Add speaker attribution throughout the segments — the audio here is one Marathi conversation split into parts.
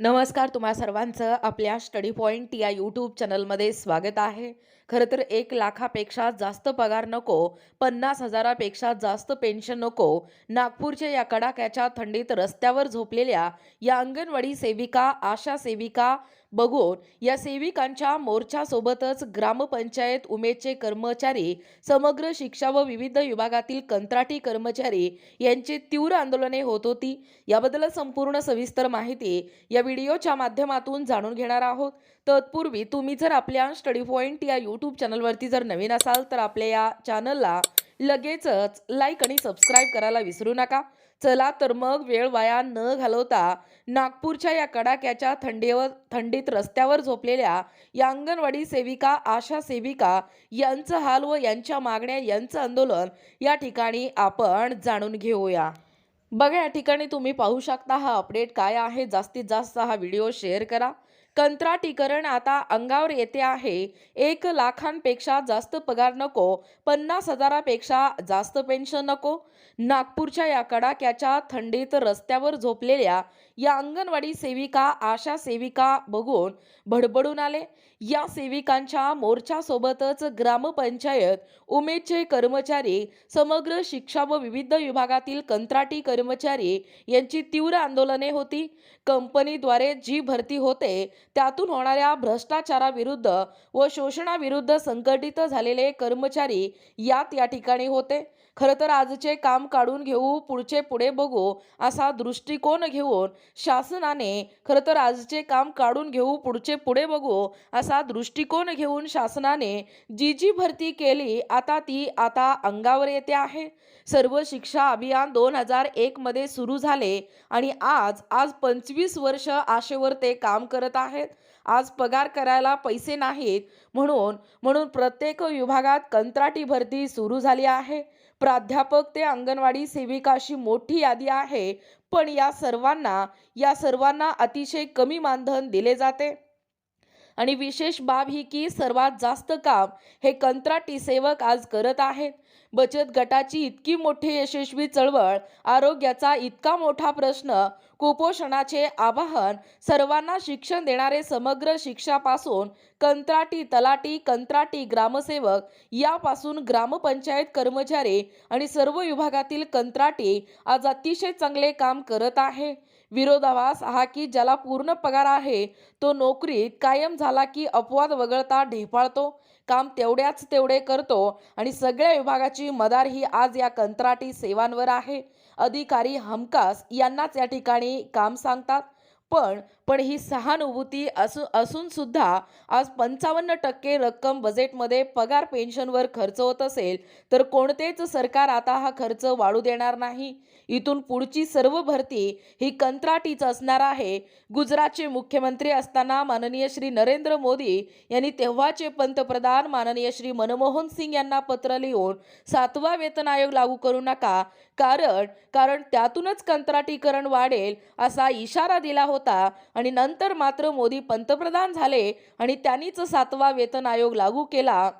Speaker 1: नमस्कार तुम्हा सर्वांचं आपल्या स्टडी पॉईंट या यूट्यूब चॅनलमध्ये स्वागत आहे. खरं तर एक लाखापेक्षा जास्त पगार नको पन्नास हजारापेक्षा जास्त पेन्शन नको नागपूरच्या या कडाक्याच्या थंडीत रस्त्यावर झोपलेल्या या अंगणवाडी सेविका आशा सेविका बघून या सेविकांच्या मोर्चासोबतच ग्रामपंचायत उमेदचे कर्मचारी समग्र शिक्षा व विविध विभागातील कंत्राटी कर्मचारी यांची तीव्र आंदोलने होत होती. याबद्दल संपूर्ण सविस्तर माहिती या व्हिडिओच्या माध्यमातून जाणून घेणार आहोत. तत्पूर्वी तुम्ही जर आपल्या स्टडी पॉईंट या यूट्यूब चॅनलवरती जर नवीन असाल तर आपल्या या चॅनलला लगेचच लाईक आणि सबस्क्राईब करायला विसरू नका. चला तर मग वेळ वाया न घालवता नागपूरच्या या कडाक्याच्या थंडीवर थंडीत रस्त्यावर झोपलेल्या या अंगणवाडी सेविका आशा सेविका यांचं हाल व यांच्या मागण्या यांचं आंदोलन या ठिकाणी आपण जाणून घेऊया. बघा या ठिकाणी तुम्ही पाहू शकता हा अपडेट काय आहे. जास्तीत जास्त हा व्हिडिओ शेअर करा. कंत्राटीकरण आता अंगावर येते आहे. एक लाखांपेक्षा जास्त पगार नको पन्नास हजारापेक्षा जास्त पेन्शन नको. नागपूरच्या या कडाक्याच्या थंडीत रस्त्यावर झोपलेल्या या अंगणवाडी सेविका आशा सेविका बघून भडबडून आले. या सेविकांच्या मोर्चासोबतच ग्रामपंचायत उमेदचे कर्मचारी समग्र शिक्षा व विविध विभागातील कंत्राटी कर्मचारी यांची तीव्र आंदोलने होती. कंपनीद्वारे जी भरती होते त्यातून होणाऱ्या भ्रष्टाचाराविरुद्ध व शोषणाविरुद्ध संघटित झालेले कर्मचारी यात या ठिकाणी होते. खरं तर आजचे काम काढून घेऊ पुढचे पुढे बघू असा दृष्टिकोन घेऊन शासनाने खरं तर आजचे काम काढून घेऊ पुढचे पुढे बघू असा दृष्टिकोन घेऊन शासनाने जी जी भरती केली आता ती आता अंगावर येते आहे. सर्व शिक्षा अभियान दोन हजार एकमध्ये सुरू झाले आणि आज आज पंचवीस वर्ष आशेवर ते काम करत आहेत. आज पगार करायला पैसे नाहीत म्हणून म्हणून प्रत्येक विभागात कंत्राटी भरती सुरू झाली आहे. प्राध्यापक ते अंगणवाडी सेविका अशी मोठी यादी आहे. पण या सर्वांना या सर्वांना अतिशय कमी मानधन दिले जाते. आणि विशेष बाब ही की सर्वात जास्त काम हे कंत्राटी सेवक आज करत आहेत. बचत गटाची इतकी मोठी यशस्वी चळवळ आरोग्याचा इतका मोठा प्रश्न कुपोषणाचे आवाहन सर्वांना शिक्षण देणारे समग्र शिक्षापासून कंत्राटी तलाटी कंत्राटी ग्रामसेवक यापासून ग्रामपंचायत कर्मचारी आणि सर्व विभागातील कंत्राटी आज अतिशय चांगले काम करत आहे. विरोधाभास हा की ज्याला पूर्ण पगार आहे तो नोकरीत कायम झाला की अपवाद वगळता ढेपाळतो काम तेवढ्याच तेवढे करतो आणि सगळ्या विभागाची मदार ही आज या कंत्राटी सेवांवर आहे. अधिकारी हमकास यांनाच या ठिकाणी काम सांगतात. पण पण ही सहानुभूती असू असून सुद्धा आज पंचावन्न टक्के रक्कम बजेटमध्ये पगार पेन्शनवर खर्च होत असेल तर कोणतेच सरकार आता हा खर्च वाढू देणार नाही. इथून पुढची सर्व भरती ही कंत्राटीच असणार आहे. गुजरातचे मुख्यमंत्री असताना माननीय श्री नरेंद्र मोदी यांनी तेव्हाचे पंतप्रधान माननीय श्री मनमोहन सिंग यांना पत्र लिहून सातवा वेतन आयोग लागू करू नका. कारण कारण त्यातूनच कंत्राटीकरण वाढेल असा इशारा दिला होता. होता आणि नंतर मात्र मोदी पंतप्रधान झाले आणि त्यांनीच सातवा वेतन आयोग लागू केला.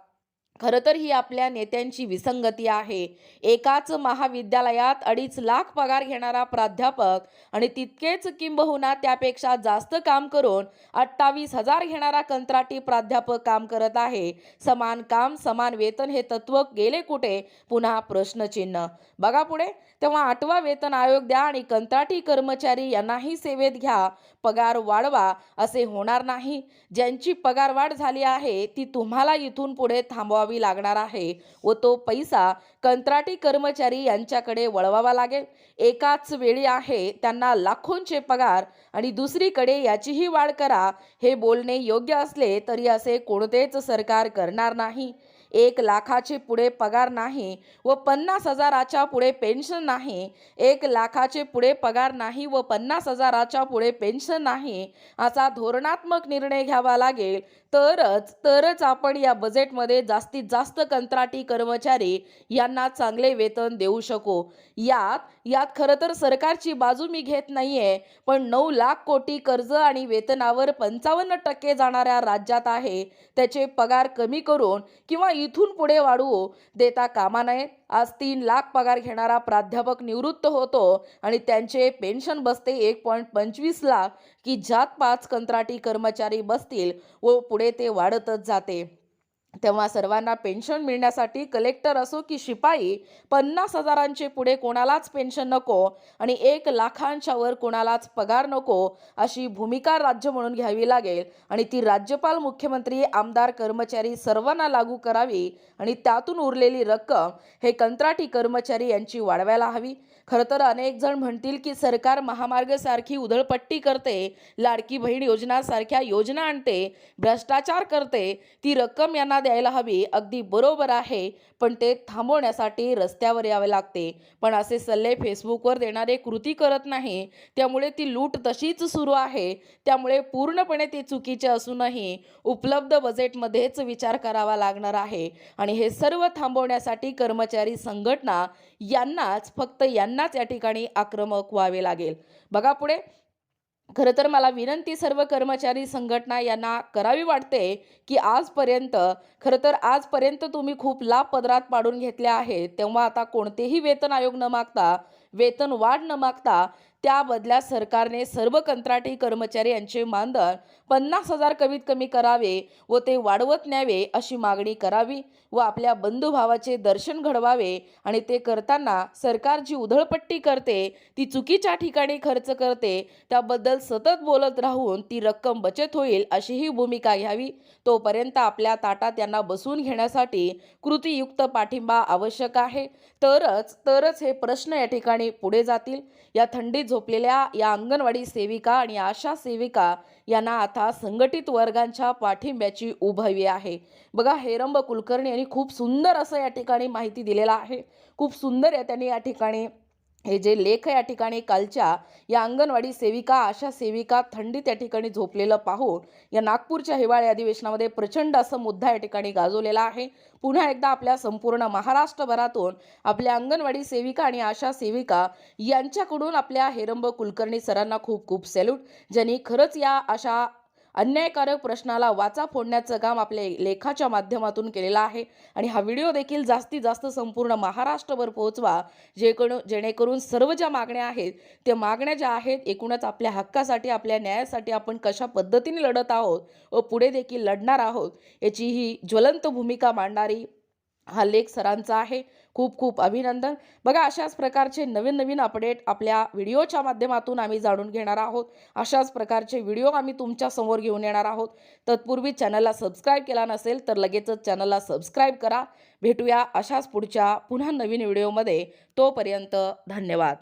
Speaker 1: खरं तर ही आपल्या नेत्यांची विसंगती आहे. एकाच महाविद्यालयात अडीच लाख पगार घेणारा प्राध्यापक आणि तितकेच किंबहुना त्यापेक्षा जास्त काम करून अठ्ठावीस हजार घेणारा कंत्राटी प्राध्यापक काम करत आहे. समान काम समान वेतन हे तत्व गेले कुठे? पुन्हा प्रश्नचिन्ह. बघा पुढे. तेव्हा आठवा वेतन आयोग द्या आणि कंत्राटी कर्मचारी यांनाही सेवेत घ्या. पगार वाढवा असे होणार नाही. ज्यांची पगार वाढ झाली आहे ती तुम्हाला इथून पुढे थांबवावी लागणार आहे व तो पैसा कंत्राटी कर्मचारी यांच्याकडे वळवावा लागेल. एकाच वेळी आहे त्यांना लाखोंचे पगार आणि दुसरीकडे याचीही वाढ करा. हे बोलणे योग्य असले तरी असे कोणतेच सरकार करणार नाही. एक लाखाचे पुढे पगार नाही व पन्नास हजाराच्या पुढे पेन्शन नाही. एक लाखाचे पुढे पगार नाही व पन्नास हजाराच्या पुढे पेन्शन नाही असा धोरणात्मक निर्णय घ्यावा लागेल. तरच तरच आपण या बजेटमध्ये जास्तीत जास्त कंत्राटी कर्मचारी यांना चांगले वेतन देऊ शकू. यात यात खरं तर सरकारची बाजू मी घेत नाहीये पण नऊ लाख कोटी कर्ज आणि वेतनावर पंचावन्न टक्के जाणाऱ्या राज्यात आहे त्याचे पगार कमी करून किंवा इथून पुढे वाढवू देता कामा नये. आज तीन लाख पगार घेणारा प्राध्यापक निवृत्त होतो आणि त्यांचे पेन्शन बसते एक पॉईंट पंचवीस लाख की ज्यात पाच कंत्राटी कर्मचारी बसतील व पुढे ते वाढतच जाते. तेव्हा सर्वांना पेन्शन मिळण्यासाठी कलेक्टर असो की शिपाई पन्नास हजारांचे पुढे कोणालाच पेन्शन नको आणि एक लाखांच्या वर कोणालाच पगार नको अशी भूमिका राज्य म्हणून घ्यावी लागेल. आणि ती राज्यपाल मुख्यमंत्री आमदार कर्मचारी सर्वांना लागू करावी आणि त्यातून उरलेली रक्कम हे कंत्राटी कर्मचारी यांची वाढवायला हवी. खरं तर अनेक जण म्हणतील की सरकार महामार्गसारखी उधळपट्टी करते लाडकी बहीण योजनासारख्या योजना आणते भ्रष्टाचार करते ती रक्कम यांना द्यायला हवी अगदी बरोबर आहे पण ते थांबवण्यासाठी रस्त्यावर यावे लागते. पण असे सल्ले फेसबुकवर देणारे कृती करत नाही त्यामुळे ती लूट तशीच सुरू आहे त्यामुळे पूर्णपणे ते चुकीचे असूनही उपलब्ध बजेटमध्येच विचार करावा लागणार आहे. आणि हे सर्व थांबवण्यासाठी कर्मचारी संघटना यांनाच फक्त यांना त्यांनाच या ठिकाणी आक्रमक व्हावे लागेल. बघा पुढे. खरं तर मला विनंती सर्व कर्मचारी संघटना यांना करावी वाटते की आजपर्यंत खरं तर आजपर्यंत तुम्ही खूप लाभ पदरात पाडून घेतले आहेत तेव्हा आता कोणतेही वेतन आयोग न मागता वेतन वाढ न मागता त्या बदल्यात सरकारने सर्व कंत्राटी कर्मचारी यांचे मानधन पन्नास हजार कमीत कमी करावे व ते वाढवत न्यावे अशी मागणी करावी व आपल्या बंधुभावाचे दर्शन घडवावे आणि ते करताना सरकार जी उधळपट्टी करते ती चुकीच्या ठिकाणी खर्च करते त्याबद्दल सतत बोलत राहून ती रक्कम बचत होईल अशीही भूमिका घ्यावी. तोपर्यंत आपल्या ताटात यांना बसवून घेण्यासाठी कृतीयुक्त पाठिंबा आवश्यक आहे. तरच तरच हे प्रश्न या ठिकाणी पुढे जातील. या थंडीत झोपलेल्या या अंगणवाडी सेविका आणि आशा सेविका यांना आता संघटित वर्गांच्या पाठिंब्याची उभावी आहे. बघा हेरंब कुलकर्णी यांनी खूप सुंदर असं या ठिकाणी माहिती दिलेला आहे. खूप सुंदर आहे त्यांनी या ठिकाणी हे जे लेख या ठिकाणी कालच्या या अंगणवाडी सेविका आशा सेविका थंडीत या ठिकाणी झोपलेलं पाहून या नागपूरच्या हिवाळी अधिवेशनामध्ये प्रचंड असं मुद्दा या ठिकाणी गाजवलेला आहे. पुन्हा एकदा आपल्या संपूर्ण महाराष्ट्रभरातून आपल्या अंगणवाडी सेविका आणि आशा सेविका यांच्याकडून आपल्या हेरंब कुलकर्णी सरांना खूप खूप सॅल्यूट. ज्यांनी खरंच या अशा अन्यायकारक प्रश्नाला वाचा फोडण्याचं काम आपल्या लेखाच्या माध्यमातून केलेलं आहे. आणि हा व्हिडिओ देखील जास्तीत जास्त संपूर्ण महाराष्ट्रभर पोहोचवा. जेकडून जेणेकरून सर्व ज्या मागण्या आहेत त्या मागण्या ज्या आहेत एकूणच आपल्या हक्कासाठी आपल्या न्यायासाठी आपण कशा पद्धतीने लढत आहोत व पुढे देखील लढणार आहोत याची ही ज्वलंत भूमिका मांडणारी हा लेख सरांचा आहे. खूप खूप अभिनंदन. बघा अशाच प्रकारचे नवीन नवीन अपडेट आपल्या व्हिडिओच्या माध्यमातून आम्ही जाणून घेणार आहोत. अशाच प्रकारचे व्हिडिओ आम्ही तुमच्यासमोर घेऊन येणार आहोत. तत्पूर्वी चॅनलला सबस्क्राईब केला नसेल तर लगेचच चॅनलला सबस्क्राईब करा. भेटूया अशाच पुढच्या पुन्हा नवीन व्हिडिओमध्ये. तोपर्यंत धन्यवाद.